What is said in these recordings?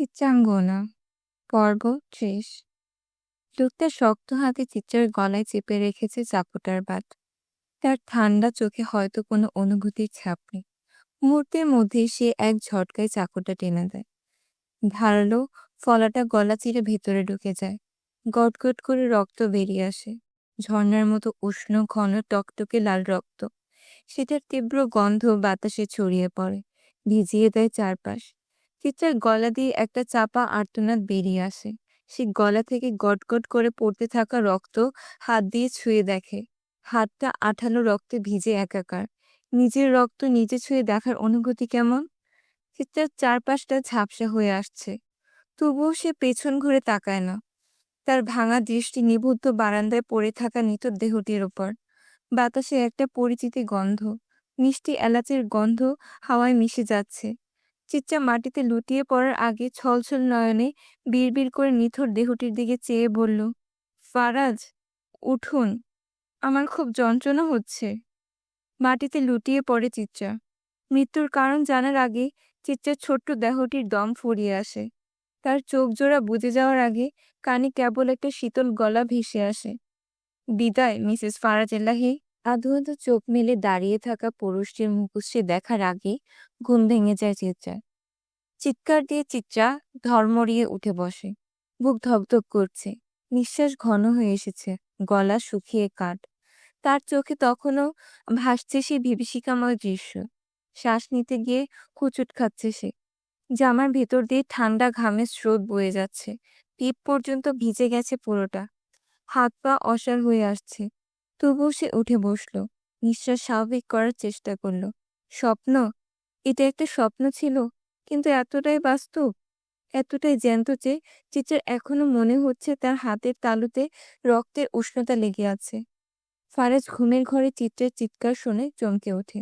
চিত্রাঙ্গনা পর্ব ত্রিশ লোকটা শক্ত হাতে চিত্রার গলায় চেপে রেখেছে চাকুটার বাদ তার ঠান্ডা চোখে হয়তো কোনো অনুভূতির ছাপ নেই। মুহূর্তের মধ্যে সে এক ঝটকায় চাকুটা টেনে দেয়। ধারালো ফলাটা গলা চিরে ভেতরে ঢুকে যায়। গটগট করে রক্ত বেরিয়ে আসে। ঝর্ণার মতো উষ্ণ, ঘন, টকটকে লাল রক্ত। সেটার তীব্র গন্ধ বাতাসে ছড়িয়ে পড়ে। ভিজিয়ে দেয় চারপাশ। চিত্রার গলা দিয়ে একটা চাপা আর্তনাদ বেরিয়ে আসে। সে গলা থেকে গটগট করে পড়তে থাকা রক্ত হাত দিয়ে ছুঁয়ে দেখে। হাতটা আঠালো রক্তে ভিজে একাকার। নিজের রক্ত নিজে ছুঁয়ে দেখার অনুভূতি কেমন? চিত্রার চারপাশটা ঝাপসা হয়ে আসছে। তবুও সে পেছন ঘুরে তাকায় না। তার ভাঙা দৃষ্টি নিবুদ্ধ বারান্দায় পড়ে থাকা নিতর দেহটির ওপর। বাতাসে একটা পরিচিতি গন্ধ। মিষ্টি এলাচের গন্ধ হাওয়ায় মিশে যাচ্ছে। চিচ্চা মাটিতে লুটিয়ে পড়ার আগে ছলছল নয়নে বিড়বিড় করে নিথর দেহটির দিকে চেয়ে বলল, ফারাজ, উঠুন, আমার খুব যন্ত্রণা হচ্ছে। মাটিতে লুটিয়ে পড়ে চিচ্চা মৃত্যুর কারণ জানার আগে চিচ্চার ছোট্ট দেহটির দম ফুরিয়ে আসে। তার চোখ জোড়া বুঝে যাওয়ার আগে কানে কেবল একটা শীতল গলা ভেসে আসে। বিদায়, মিসেস ফারাজ এলাহি আধো চোখ মেলে দাঁড়িয়ে থাকা পুরুষটির মুখশ্রী দেখার আগে ঘুম ভেঙে যায় চিত্রা চিৎকার দিয়ে চিত্রা ধর্মড়িয়ে উঠে বসে। বুক ধকধক করছে। নিঃশ্বাস ঘন হয়ে এসেছে। গলা শুকিয়ে কাঠ। তার চোখে তখনও ভাসছে সেই বিভীষিকাময় দৃশ্য। শ্বাস নিতে গিয়ে কুচুট খাচ্ছে সে। জামার ভেতর দিয়ে ঠান্ডা ঘামের স্রোত বয়ে যাচ্ছে। পিপ পর্যন্ত ভিজে গেছে পুরোটা। হাত পা অসার হয়ে আসছে। তবুও সে উঠে বসল। নিঃশ্বাস স্বাভাবিক করার চেষ্টা করল। স্বপ্ন? এটা একটা স্বপ্ন ছিল? কিন্তু এতটাই বাস্তব, এতটাই জ্যান্ত যে চিত্রের এখনও মনে হচ্ছে তার হাতের তালুতে রক্তের উষ্ণতা লেগে আছে। ফারাজ ঘুমের ঘরে চিত্রের চিৎকার শুনে চমকে ওঠে।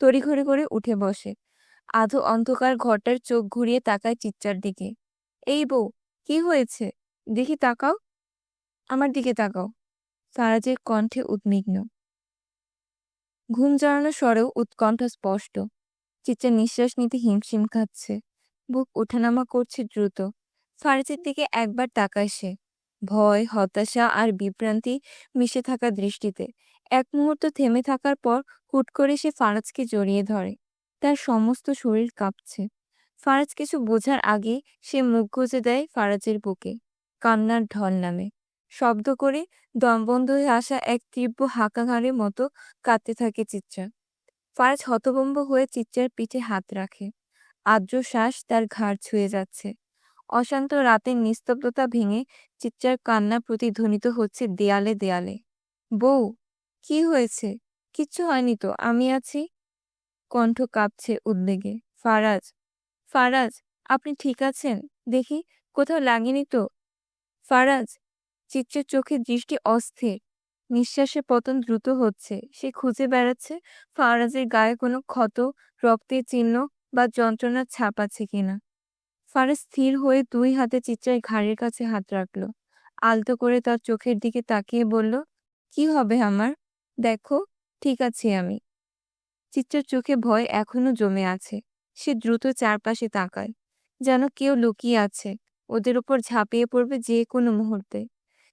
তড়িঘড়ি করে উঠে বসে। আধো অন্ধকার ঘরটার চোখ ঘুরিয়ে তাকায় চিত্রার দিকে। এই বউ, কি হয়েছে? দেখি তাকাও। আমার দিকে তাকাও। ফারাজের কণ্ঠে উদ্বিগ্ন। ঘুম জড়ানো স্বরেও উৎকণ্ঠা স্পষ্ট। চিত্রা নিঃশ্বাস নিতে হিমশিম খাচ্ছে। বুক ওঠানামা করছে দ্রুত। ফারাজের দিকে একবার তাকায় সে। ভয়, হতাশা আর বিভ্রান্তি মিশে থাকা দৃষ্টিতে। এক মুহূর্ত থেমে থাকার পর হুট করে সে ফারাজকে জড়িয়ে ধরে। তার সমস্ত শরীর কাঁপছে। ফারাজ কিছু বোঝার আগে সে মুখ গুজে দেয় ফারাজের বুকে। কান্নার ঢল নামে। শব্দ করে দমবন্ধ হয়ে আসা এক তীব্র হাঁকাঘাড়ের মতো কাঁদতে থাকে চিত্রা ফারাজ হতভম্ব হয়ে চিত্রার পিঠে হাত রাখে। আর্দ্র শ্বাস তার ঘাড় ছুঁয়ে যাচ্ছে। অশান্ত রাতের নিস্তব্ধতা ভেঙে চিত্রার কান্না প্রতিধ্বনিত হচ্ছে দেয়ালে দেয়ালে। বউ, কি হয়েছে? কিচ্ছু হয়নি তো, আমি আছি? কণ্ঠ কাঁপছে উদ্বেগে। ফারাজ ফারাজ, আপনি ঠিক আছেন? দেখি, কোথাও লাগেনি তো? ফারাজ চিত্রের চোখের দৃষ্টি অস্থির। নিঃশ্বাসের পতন দ্রুত হচ্ছে। সে খুঁজে বেড়াচ্ছে ফারাজের গায়ে কোনো ক্ষত, রক্তের চিহ্ন বা যন্ত্রণার ছাপ আছে কিনা। ফারাজ স্থির হয়ে দুই হাতে চিত্রার ঘাড়ের কাছে হাত রাখল। আলতো করে তার চোখের দিকে তাকিয়ে বলল, কি হবে আমার? দেখো, ঠিক আছি আমি। চিত্রার চোখে ভয় এখনও জমে আছে। সে দ্রুত চারপাশে তাকায়, যেন কেউ লুকিয়ে আছে। ওদের ওপর ঝাঁপিয়ে পড়বে যে কোনো মুহূর্তে।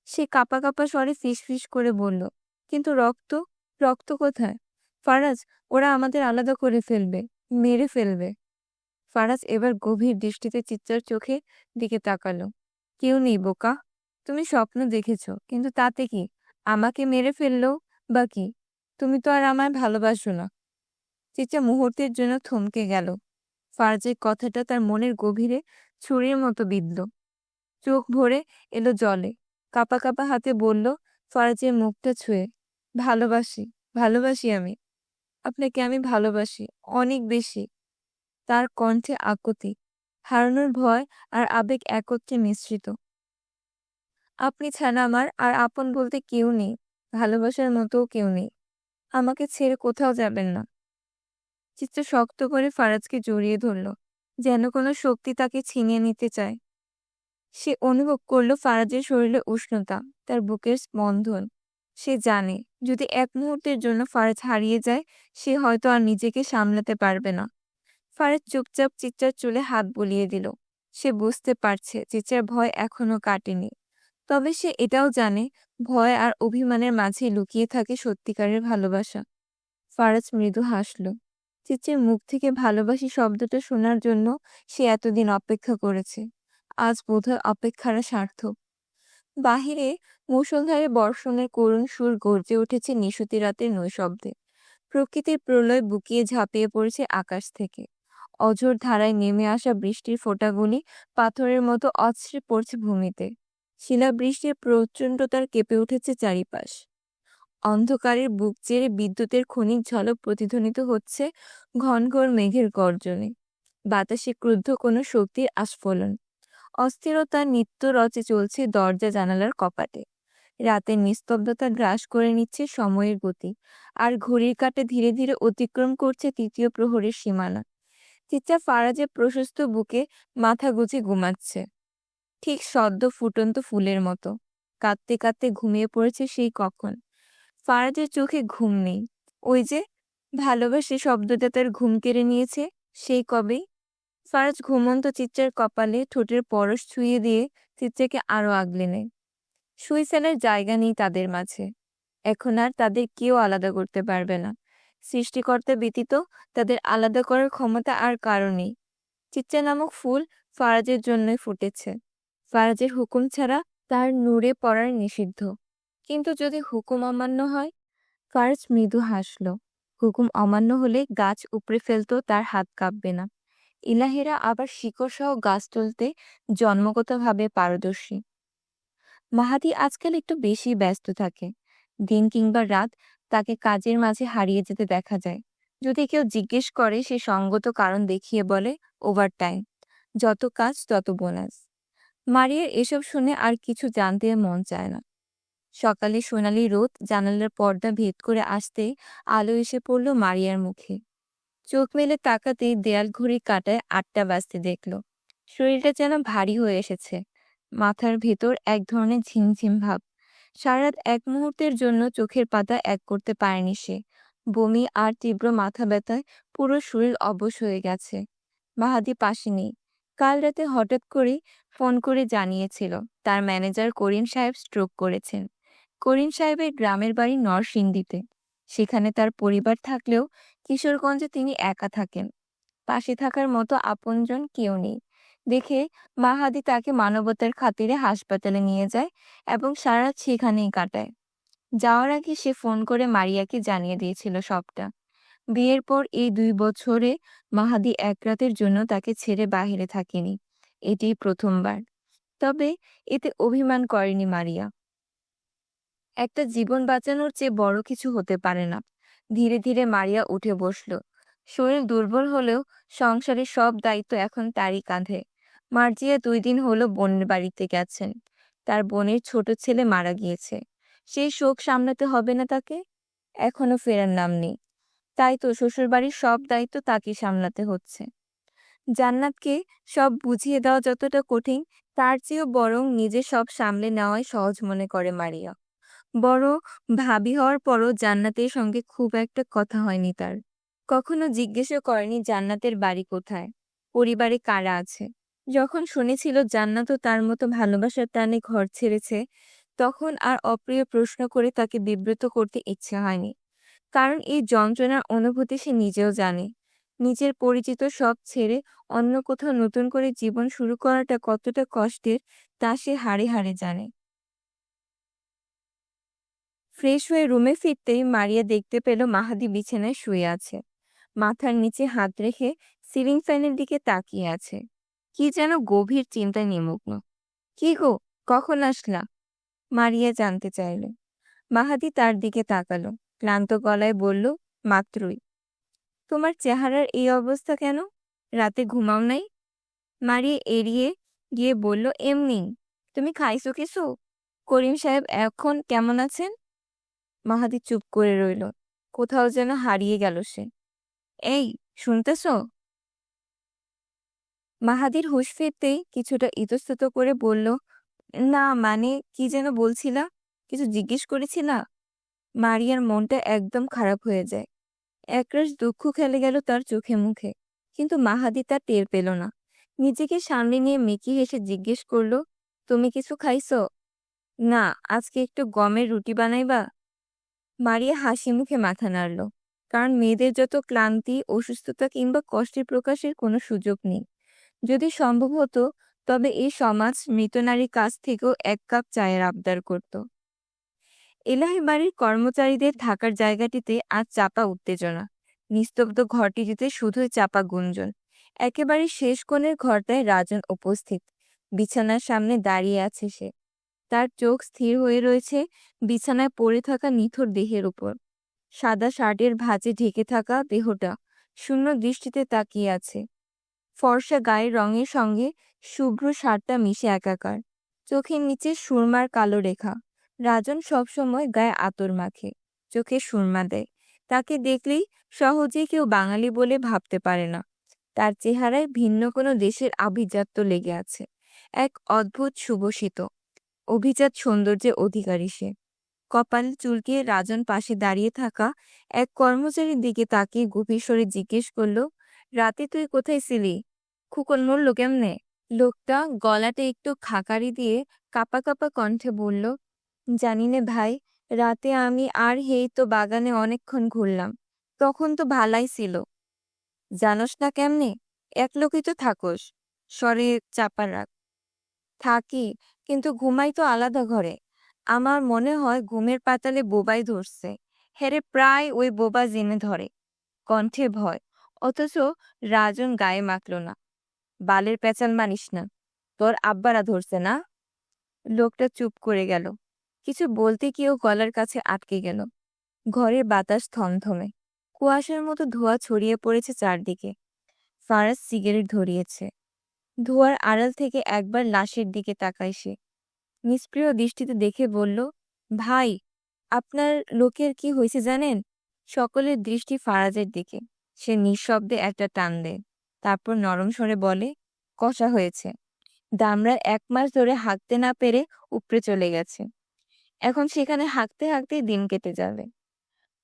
সে কাপা কাপা স্বরে ফিস ফিস করে বলল, কিন্তু রক্ত? রক্ত কোথায়? ফারাজ, ওরা আমাদের আলাদা করে ফেলবে, মেরে ফেলবে। ফারাজ এবার গভীর দৃষ্টিতে চিত্রার চোখে দিকে তাকালো, কেউ নেই বোকা, তুমি স্বপ্ন দেখেছ, কিন্তু তাতে কি? আমাকে মেরে ফেলল বা কি? তুমি তো আর আমায় ভালোবাসো না। চিত্রা মুহূর্তের জন্য থমকে গেল। ফারাজের কথাটা তার মনের গভীরে ছুরির মতো বিঁধল। চোখ ভরে এলো জলে। কাপা কাপা হাতে বলল, ফারাজের মুখটা ছুঁয়ে, ভালোবাসি ভালোবাসি আমি। আপনাকে আমি ভালোবাসি, অনেক বেশি। তার কণ্ঠে আকুতি, হারানোর ভয় আর আবেগ একত্রে মিশ্রিত। আপনি ছাড়া আমার আর আপন বলতে কেউ নেই, ভালোবাসার মতোও কেউ নেই। আমাকে ছেড়ে কোথাও যাবেন না। চিত্র শক্ত করে ফারাজকে জড়িয়ে ধরল, যেন কোনো শক্তি তাকে ছিনিয়ে নিতে চায়। সে অনুভব করল ফারাজের শরীরে উষ্ণতা, তার বুকের স্পন্দন। সে জানে, যদি এক মুহূর্তের জন্য ফারাজ হারিয়ে যায়, সে হয়তো আর নিজেকে সামলাতে পারবে না। ফারাজ চুপচাপ চিত্রার চুলে হাত বুলিয়ে দিল। সে বুঝতে পারছে চিচার ভয় এখনও কাটেনি। তবে সে এটাও জানে, ভয় আর অভিমানের মাঝে লুকিয়ে থাকে সত্যিকারের ভালোবাসা। ফারাজ মৃদু হাসল। চিচির মুখ থেকে ভালোবাসি শব্দটা শোনার জন্য সে এতদিন অপেক্ষা করেছে। আজ বোধহয় অপেক্ষারা সার্থক। বাহিরে মুষলধারে বর্ষণের করুণ সুর গর্জে উঠেছে নিশুতি রাতের নৈশব্দে। প্রকৃতির প্রলয় বুকিয়ে ঝাঁপিয়ে পড়েছে আকাশ থেকে। অঝোর ধারায় নেমে আসা বৃষ্টির ফোঁটাগুলি পাথরের মতো অছড়ে পড়ছে ভূমিতে। শিলাবৃষ্টির প্রচণ্ডতার কেঁপে উঠেছে চারিপাশ। অন্ধকারের বুক চেড়ে বিদ্যুতের ক্ষণিক ঝলক প্রতিধ্বনিত হচ্ছে ঘনঘোর মেঘের গর্জনে। বাতাসে ক্রুদ্ধ কোনো শক্তির আস্ফলন। অস্থিরতা নিত্য রচে চলছে দরজা জানালার কপাটে। রাতের নিস্তব্ধতা গ্রাস করে নিচ্ছে সময়ের গতি, আর ঘড়ির কাটে ধীরে ধীরে অতিক্রম করছে তৃতীয় প্রহরের সীমানা। চিচ্চা ফারাজে প্রশস্ত বুকে মাথা গুছে ঘুমাচ্ছে। ঠিক সদ্য ফুটন্ত ফুলের মতো। কাঁদতে কাঁদতে ঘুমিয়ে পড়েছে সেই কখন। ফারাজের চোখে ঘুম নেই। ওই যে ভালোবাসে শব্দটা তার ঘুম কেড়ে নিয়েছে, সেই কবেই? ফারাজ ঘুমন্ত চিচ্চার কপালে ঠোঁটের পরশ ছুঁয়ে দিয়ে চিচ্চাকে আরও আগলে নেয়। ফেলার জায়গা নেই তাদের মাঝে। এখন আর তাদের কেউ আলাদা করতে পারবে না। সৃষ্টিকর্তা ব্যতীত তাদের আলাদা করার ক্ষমতা আর কারও নেই। চিচ্চা নামক ফুল ফারাজের জন্যই ফুটেছে। ফারাজের হুকুম ছাড়া তার নূরে পড়ার নিষিদ্ধ। কিন্তু যদি হুকুম অমান্য হয়? ফারাজ মৃদু হাসল। হুকুম অমান্য হলে গাছ উপড়ে ফেলতো, তার হাত কাঁপবে না। ইলাহেরা আবার শিকড়সহ গাছ তুলতে জন্মগতভাবে পারদর্শী। মাহাদি আজকাল একটু বেশি ব্যস্ত থাকে। দিন কিংবা রাত তাকে কাজের মাঝে হারিয়ে যেতে দেখা যায়। যদি কেউ জিজ্ঞেস করে, সে সঙ্গত কারণ দেখিয়ে বলে ওভারটাইম যত কাজ, তত বোনাস। মারিয়ার এসব শুনে আর কিছু জানতে মন চায় না। সকালে সোনালি রোদ জানালার পর্দা ভেদ করে আসতে আলো এসে পড়ল মারিয়ার মুখে। চোখ মেলে তাকাতেই দেয়াল ঘড়ির কাঁটায় আটটা বাজতে দেখল। শরীরটা যেন ভারী হয়ে এসেছে। মাথার ভেতর এক ধরনের ঝিমঝিম ভাব। সারারাত এক মুহূর্তের জন্য চোখের পাতা এক করতে পারেনি সে। বমি আর তীব্র মাথা ব্যথায় পুরো শরীর অবশ হয়ে গেছে। মাহাদি পাশে নেই। কাল রাতে হঠাৎ করে ফোন করে জানিয়েছিল, তার ম্যানেজার করিম সাহেব স্ট্রোক করেছেন। করিম সাহেবের গ্রামের বাড়ি নরসিংদীতে। সেখানে তার পরিবার থাকলেও কিশোরগঞ্জে তিনি একা থাকেন। পাশে থাকার মতো আপনজন কেউ নেই। দেখে মাহাদি তাকে মানবতার খাতিরে হাসপাতালে নিয়ে যায় এবং সারা সেখানেই কাটায়। যাওয়ার আগে সে ফোন করে মারিয়াকে জানিয়ে দিয়েছিল সবটা। বিয়ের পর এই দুই বছরে মাহাদি এক রাতের জন্য তাকে ছেড়ে বাহিরে থাকেনি। এটি প্রথমবার। তবে এতে অভিমান করেনি মারিয়া। একটা জীবন বাঁচানোর চেয়ে বড় কিছু হতে পারে না। ধীরে ধীরে মারিয়া উঠে বসল। শরীর দুর্বল হলেও সংসারের সব দায়িত্ব এখন তারই কাঁধে। মার্জিয়া দুই দিন হলো বোনের বাড়িতে গেছেন। তার বোনের ছোট ছেলে মারা গিয়েছে। সেই শোক সামলাতে হবে না তাকে? এখনও ফেরার নাম নেই। তাই তো শ্বশুরবাড়ির সব দায়িত্ব তাকে সামলাতে হচ্ছে। জান্নাতকে সব বুঝিয়ে দেওয়া যতটা কঠিন, তার চেয়েও বরং নিজে সব সামলে নেওয়াই সহজ মনে করে মারিয়া। বড় ভাবি হওয়ার পরও জান্নাতের সঙ্গে খুব একটা কথা হয়নি তার। কখনো জিজ্ঞেসও করেনি জান্নাতের বাড়ি কোথায়, পরিবারে কারা আছে। যখন শুনেছিল জান্নাতও তার মতো ভালোবাসার টানে ঘর ছেড়েছে, তখন আর অপ্রিয় প্রশ্ন করে তাকে বিব্রত করতে ইচ্ছে হয়নি। কারণ এই যন্ত্রণার অনুভূতি সে নিজেও জানে। নিজের পরিচিত সব ছেড়ে অন্য কোথাও নতুন করে জীবন শুরু করাটা কতটা কষ্টের তা সে হাড়ে হাড়ে জানে। ফ্রেশ হয়ে রুমে ফিরতেই মারিয়া দেখতে পেল মাহাদি বিছানায় শুয়ে আছে। মাথার নিচে হাত রেখে সিলিং ফ্যানের দিকে তাকিয়ে আছে। কি যেন গভীর চিন্তায় নিমগ্ন। কি গো, কখন আসলা? মারিয়া জানতে চাইল। মাহাদি তার দিকে তাকালো, ক্লান্ত গলায় বলল, মাত্রই। তোমার চেহারার এই অবস্থা কেন? রাতে ঘুমাও নাই? মারিয়া এড়িয়ে গিয়ে বলল, এমনি। তুমি খাইছো কিছু? করিম সাহেব এখন কেমন আছেন? মাহাদি চুপ করে রইল। কোথাও যেন হারিয়ে গেল সে। এই, শুনতেছ? মাহাদির হুঁশ ফিরতেই কিছুটা ইতস্তত করে বলল, না মানে কি যেন বলছিলা? কিছু জিজ্ঞেস করেছিলা? মারিয়ার মনটা একদম খারাপ হয়ে যায়। একরাশ দুঃখ খেলে গেল তার চোখে মুখে, কিন্তু মাহাদি তা টের পেল না। নিজেকে সামনে নিয়ে মেকি হেসে জিজ্ঞেস করল, তুমি কিছু খাইছো? না, আজকে একটু গমের রুটি বানাইবা? মারিয়া হাসি মুখে মাথা নাড়ল। কারণ মেয়েদের যত ক্লান্তি, অসুস্থতা কিংবা কষ্টের প্রকাশের কোনো সুযোগ নেই। যদি সম্ভব হতো, তবে এই সমাজ মৃত নারীর কাছ থেকেও এক কাপ চায়ের আবদার করত। এলাহি বাড়ির কর্মচারীদের থাকার জায়গাটিতে আজ চাপা উত্তেজনা। নিস্তব্ধ ঘরটি ঘরটিতে শুধুই চাপা গুঞ্জন। একেবারে শেষ কোণের ঘরটায় রাজন উপস্থিত। বিছানার সামনে দাঁড়িয়ে আছে সে। তার চোখ স্থির হয়ে রয়েছে বিছানায় পড়ে থাকা নিথর দেহের উপর। সাদা শার্টের ভাঁজে ঢেকে থাকা দেহটা শূন্য দৃষ্টিতে তাকিয়ে আছে। ফর্সা গায়ের রঙের সঙ্গে শুভ্র শার্টটা মিশে একাকার। চোখের নিচে সুরমার কালো রেখা। রাজন সবসময় গায়ে আতর মাখে, চোখে সুরমা দেয়। তাকে দেখলেই সহজে কেউ বাঙালি বলে ভাবতে পারে না। তার চেহারায় ভিন্ন কোনো দেশের আভিজাত্য লেগে আছে। এক অদ্ভুত সুবসিত। অভিজাত সৌন্দর্যের অধিকারী সে। কপাল চুলকে রাজন পাশে দাঁড়িয়ে থাকা এক কর্মচারীর দিকে তাকিয়ে গভীর স্বরে জিজ্ঞেস করল, রাতে তুই কোথায় ছিলি? খুকন মরল কেমনে? লোকটা গলাতে একটু খাকারি দিয়ে কাপা কাপা কণ্ঠে বলল, জানি নে ভাই, রাতে আমি আর হেই তো বাগানে অনেকক্ষণ ঘুরলাম। তখন তো ভালাই ছিল। জানোস না কেমনে? এক লোকই তো থাকোস। স্বরে চাপা রাখ থাকি কিন্তু ঘুমাই তো আলাদা ঘরে। আমার মনে হয় ঘুমের পাতালে বোবাই ধরছে। হেরে প্রায় ওই বোবা জেনে ধরে। কণ্ঠে ভয়। অথচ রাজন গায়ে মাখল না। বালের পেঁচাল মানিস না। তোর আব্বারা ধরছে না? লোকটা চুপ করে গেল। কিছু বলতে গিয়েও গলার কাছে আটকে গেল। ঘরের বাতাস থমথমে। কুয়াশার মতো ধোঁয়া ছড়িয়ে পড়েছে চারদিকে। ফারাজ সিগারেট ধরিয়েছে। ধোঁয়ার আড়াল থেকে একবার লাশের দিকে তাকায় সে। নিষ্প্রিয় দৃষ্টিতে দেখে বলল, ভাই, আপনার লোকের কি হয়েছে জানেন? সকলের দৃষ্টি ফারাজের দিকে। সে নিঃশব্দে একটা টান দেয়। তারপর নরম স্বরে বলে, কষা হয়েছে। দামরা এক মাস ধরে হাঁকতে না পেরে উপরে চলে গেছে। এখন সেখানে হাঁকতে হাঁকতেই দিন কেটে যাবে।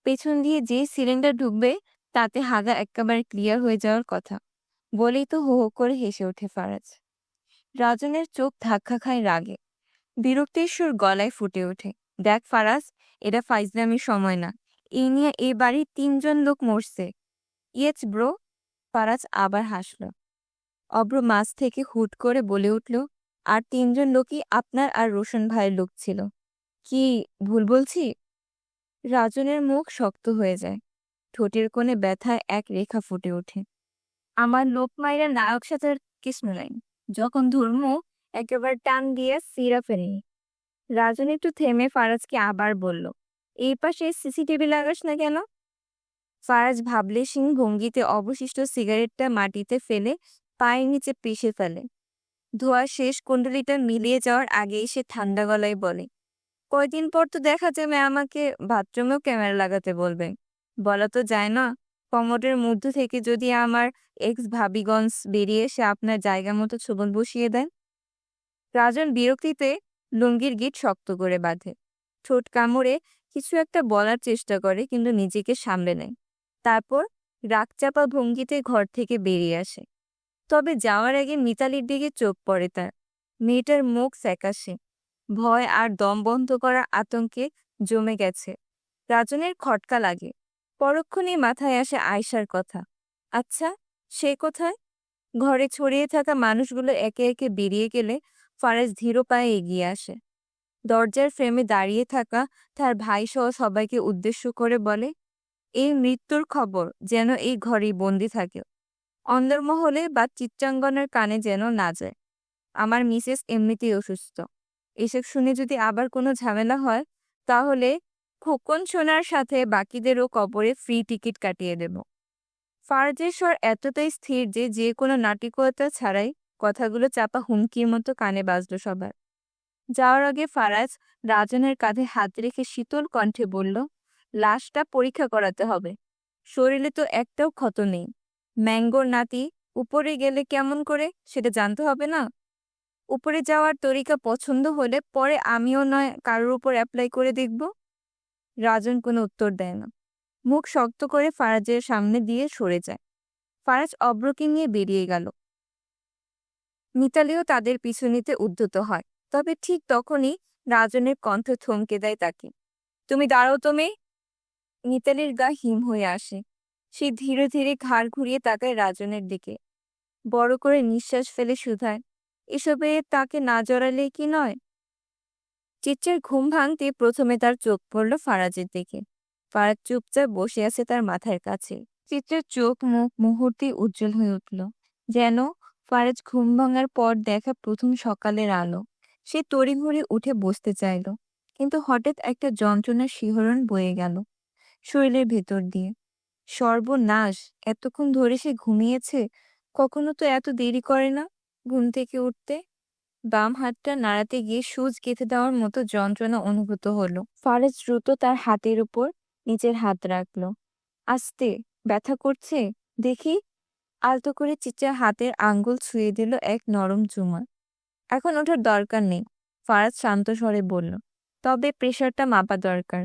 পেছন দিয়ে যে সিলিন্ডার ঢুকবে, তাতে হাগা একেবারে ক্লিয়ার হয়ে যাওয়ার কথা। বলেই তো হো হো করে হেসে ওঠে ফারাজ। রাজনের চোখ ধাক্কা খায় রাগে। বিরক্তির সুর গলায় ফুটে ওঠে। দেখ ফারাজ, এটা ফাইজলামির সময় না। এই নিয়ে এ বাড়ির তিনজন লোক মরছে। ইয়েচ ব্রো, ফারাজ আবার হাসল। অব্র মাছ থেকে হুট করে বলে উঠল, আর তিনজন লোকই আপনার আর রোশন ভাইয়ের লোক ছিল। কি ভুল বলছি? রাজনের মুখ শক্ত হয়ে যায়। ঠোঁটের কোণে ব্যথায় এক রেখা ফুটে ওঠে। আমার লোক মাইরা নায়ক সাজার কৃষ্ণ লাইন যখন ধর্ম, একেবারে টান দিয়ে সিরা ফেরেনি রাজন একটু থেমে ফারাজকে আবার বলল, এই পাশে সিসিটিভি লাগাস না কেন? ফারাজ ভাবলে সিং ভঙ্গিতে অবশিষ্ট সিগারেটটা মাটিতে ফেলে পায়ের নিচে পিষে ফেলে। ধোয়া শেষ কুণ্ডলিটা মিলিয়ে যাওয়ার আগেই সে ঠান্ডা গলায় বলে, কয়দিন পর তো দেখা যাবে আমাকে, বাথরুমেও ক্যামেরা লাগাতে বলবে। বলা তো যায় না কমোডের মধ্য থেকে যদি আমার এক্স ভাবিগঞ্জ বেরিয়ে এসে আপনার জায়গা মতো ছবল বসিয়ে দেন? রাজন বিরক্তিতে লুঙ্গির গিট শক্ত করে বাঁধে। ঠোঁট কামড়ে কিছু একটা বলার চেষ্টা করে কিন্তু নিজেকে সামলে নেয়। তারপর রাগচাপা ভঙ্গিতে ঘর থেকে বেরিয়ে আসে। তবে যাওয়ার আগে মিতালির দিকে চোখ পড়ে তার। মেয়েটার মুখ স্যাকাশে ভয় আর দম বন্ধ করা আতঙ্কে জমে গেছে। রাজনের খটকা লাগে। পরক্ষণেই মাথায় আসে আয়সার কথা। আচ্ছা সে কোথায়? ঘরে ছড়িয়ে থাকা মানুষগুলো একে একে বেরিয়ে গেলে ফারাজ ধীর পায়ে এগিয়ে আসে। দরজার ফ্রেমে দাঁড়িয়ে থাকা তার ভাই সহ সবাইকে উদ্দেশ্য করে বলে, এই মৃত্যুর খবর যেন এই ঘরেই বন্দি থাকে। অন্দরমহলে বা চিত্রাঙ্গনের কানে যেন না যায়। আমার মিসেস এমনিতেই অসুস্থ। এসব শুনে যদি আবার কোনো ঝামেলা হয়, তাহলে খোকন সোনার সাথে বাকিদেরও কবরে ফ্রি টিকিট কাটিয়ে দেব। ফারজের স্বর এতটাই স্থির যে যে কোনো নাটিকতা ছাড়াই কথাগুলো চাপা হুমকির মতো কানে বাজল সবার। যাওয়ার আগে ফারাজ রাজনের কাঁধে হাত রেখে শীতল কণ্ঠে বলল, লাশটা পরীক্ষা করাতে হবে। শরীরে তো একটাও ক্ষত নেই। ম্যাঙ্গোর নাতি, উপরে গেলে কেমন করে সেটা জানতে হবে না? উপরে যাওয়ার তরিকা পছন্দ হলে পরে আমিও নয়, কারোর উপর অ্যাপ্লাই করে দেখব। রাজন কোনো উত্তর দেয় না। মুখ শক্ত করে ফারাজের সামনে দিয়ে সরে যায়। ফারাজ অব্রকে নিয়ে বেরিয়ে গেল। মিতালিও তাদের পিছু নিতে উদ্যত হয়, তবে ঠিক তখনই রাজনের কণ্ঠ থমকে দেয় তাকে। তুমি দাঁড়াও তুমি মিতালির গা হিম হয়ে আসে। সে ধীরে ধীরে ঘাড় ঘুরিয়ে তাকায় রাজনের দিকে। বড় করে নিঃশ্বাস ফেলে শুধায়। এসবে তাকে না জড়ালে কি নয়? চিচ্চের ঘুম ভাঙতে প্রথমে তার চোখ পড়ল ফারাজের দিকে। ফারাজ চুপচাপ বসে আছে তার মাথার কাছে। চিত্রের চোখ, মুখ, মুহূর্তে উজ্জ্বল হয়ে উঠল। যেন ফারাজ ঘুম ভাঙার পর দেখা প্রথম সকালের আলো। সে তড়িঘড়ি উঠে বসতে চাইল, কিন্তু হঠাৎ একটা যন্ত্রণার শিহরণ বয়ে গেল শরীরের ভেতর দিয়ে। সর্বনাশ, এতক্ষণ ধরে সে ঘুমিয়েছে? কখনো তো এত দেরি করে না ঘুম থেকে উঠতে? বাম হাতটা নাড়াতে গিয়ে সুচ গেঁথে দেওয়ার মতো যন্ত্রণা অনুভূত হলো। ফারেজ দ্রুত তার হাতের উপর নিচের হাত রাখল। আস্তে, ব্যথা করছে? দেখি। আলতো করে চিচার হাতের আঙ্গুল ছুঁয়ে দিল এক নরম চুমা। এখন ওঠার দরকার নেই, ফারাজ শান্ত স্বরে বলল। তবে প্রেশারটা মাপা দরকার।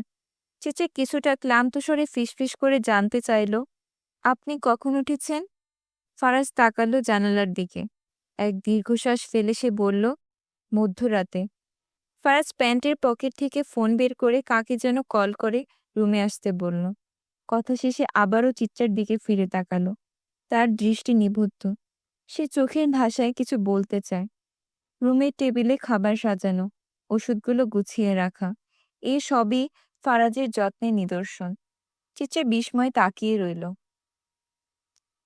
চিচে কিছুটা ক্লান্ত স্বরে ফিসফিস করে জানতে চাইল, আপনি কখন উঠেছেন? ফারাজ তাকালো জানালার দিকে। এক দীর্ঘশ্বাস ফেলে সে বলল, মধ্যরাতে। ফারাজ প্যান্টের পকেট থেকে ফোন বের করে কাকে যেন কল করে রুমে আসতে বলল। কথা শেষে আবারও চিচ্চার দিকে ফিরে তাকালো। তার দৃষ্টি নিবদ্ধ। সে চোখের ভাষায় কিছু বলতে চায়। রুমের টেবিলে খাবার সাজানো, ওষুধগুলো গুছিয়ে রাখা, এ সবই ফারাজের যত্নের নিদর্শন। চিচ্চা বিস্ময় তাকিয়ে রইল।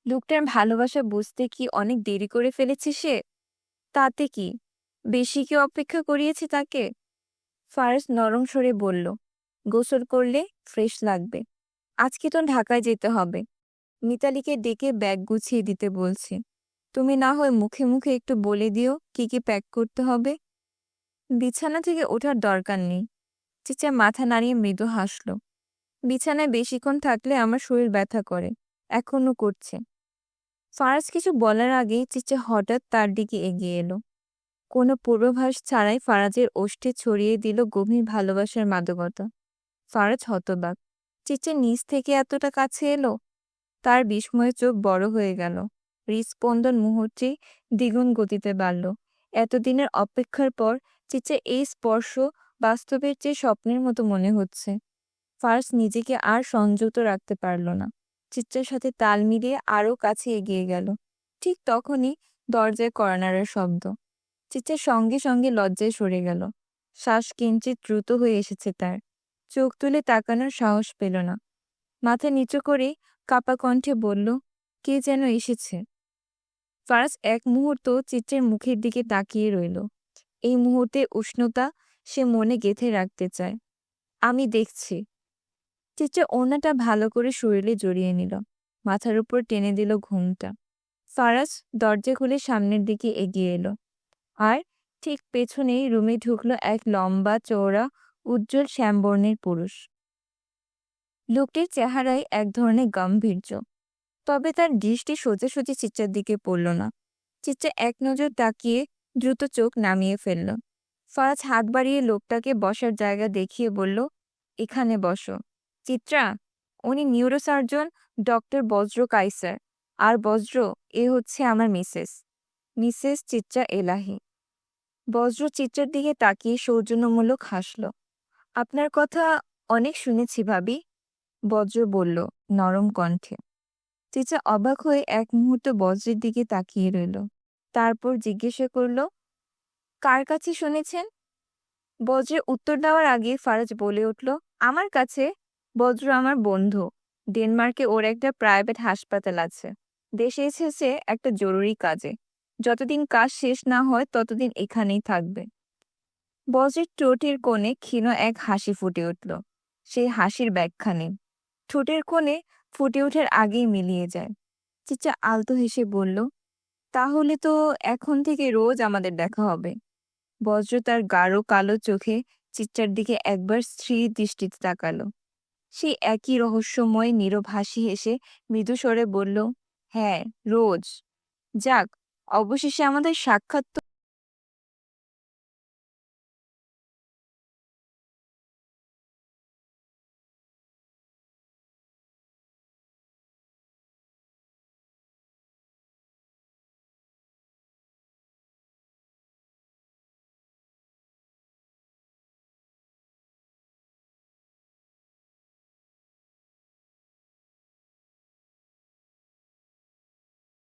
লোকটার ভালোবাসা বুঝতে কি অনেক দেরি করে ফেলেছে সে? তাতে কি? বেশি কি অপেক্ষা করিয়েছে তাকে? ফারাজ নরম সরে বলল, গোসল করলে ফ্রেশ লাগবে। আজকে তো ঢাকায় যেতে হবে। মিতালিকে ডেকে ব্যাগ গুছিয়ে দিতে বলছি, তুমি না হয় মুখে মুখে একটু বলে দিও কি কি প্যাক করতে হবে? বিছানা থেকে ওঠার দরকার নেই। চিচা মাথা নাড়িয়ে মৃদু হাসল, বিছানায় বেশিক্ষণ থাকলে আমার শরীর ব্যথা করে, এখনও করছে। ফারাজ কিছু বলার আগেই চিচে হঠাৎ তার দিকে এগিয়ে এলো। কোনো পূর্বাভাস ছাড়াই ফারাজের ওষ্ঠে ছড়িয়ে দিল গভীর ভালোবাসার মাদকতা। ফারাজ হতবাক। চিচে নিচ থেকে এতটা কাছে এলো? তার বিস্ময়ে চোখ বড় হয়ে গেল। হৃৎস্পন্দন মুহূর্তে দ্বিগুণ গতিতে বাড়ল। এতদিনের অপেক্ষার পর চিচে এই স্পর্শ বাস্তবের চেয়ে স্বপ্নের মতো মনে হচ্ছে। ফার্স নিজেকে আর সংযত রাখতে পারল না। চিত্রের সাথে তাল মিলিয়ে আরও কাছে এগিয়ে গেল। ঠিক তখনই দরজায় কর্নারের শব্দ। চিত্রের সঙ্গে সঙ্গে লজ্জায় সরে গেল। শ্বাস কিঞ্চিত দ্রুত হয়ে এসেছে তার। চোখ তুলে তাকানোর সাহস পেল না। মাথা নিচু করে কাপা কণ্ঠে বলল, কে যেন এসেছে? ফারাজ এক মুহূর্ত চিত্রের মুখের দিকে তাকিয়ে রইল। এই মুহূর্তে উষ্ণতা সে মনে গেঁথে রাখতে চায়। আমি দেখছি। চিত্রে ওনাটা ভালো করে শরীরে জড়িয়ে নিল। মাথার উপর টেনে দিল ঘুমটা। ফারাজ দরজা খুলে সামনের দিকে এগিয়ে এলো। আর ঠিক পেছনেই রুমে ঢুকলো এক লম্বা, চওড়া, উজ্জ্বল শ্যামবর্ণের পুরুষ। লোকটির চেহারায় এক ধরনের গাম্ভীর্য। তবে তার দৃষ্টি সোজাসুজি চিচ্চার দিকে পড়ল না। চিচ্চা এক নজর তাকিয়ে দ্রুত চোখ নামিয়ে ফেলল। ফারাজ হাত বাড়িয়ে লোকটাকে বসার জায়গা দেখিয়ে বলল, এখানে বসো। চিত্রা, উনি নিউরোসার্জন ডক্টর বজ্র কাইসার। আর বজ্র, এ হচ্ছে আমার মিসেস। মিসেস চিত্রা এলাহি। বজ্র চিত্রার দিকে তাকিয়ে সৌজন্যমূলক হাসল। আপনার কথা অনেক শুনেছি ভাবি, বজ্র বলল নরম কণ্ঠে। চিচা অবাক হয়ে এক মুহূর্ত বজ্রের দিকে তাকিয়ে রইল। তারপর জিজ্ঞাসা করল, কার কাছে শুনেছেন? বজ্রের উত্তর দেওয়ার আগে ফারাজ বলে উঠল, আমার কাছে বজ্র আমার বন্ধু। ডেনমার্কে ওর একটা প্রাইভেট হাসপাতাল আছে। দেশে এসেছে একটা জরুরি কাজে। যতদিন কাজ শেষ না হয়, ততদিন এখানেই থাকবে। বজ্রের ঠোঁটের কোণে ক্ষীণ এক হাসি ফুটে উঠল। সেই হাসির ব্যাখ্যা নেই ঠোঁটের কোণে ফুটে ওঠার আগেই মিলিয়ে যায়। চিচা আলতো হেসে বলল, তাহলে তো এখন থেকে রোজ আমাদের দেখা হবে। বজ্র তার গাঢ় কালো চোখে চিচ্চার দিকে একবার স্ত্রীর দৃষ্টিতে তাকালো। সেই একই রহস্যময় নীরব হাসি এসে মৃদুস্বরে বলল হ্যাঁ রোজ। যাক অবশেষে আমাদের সাক্ষাৎ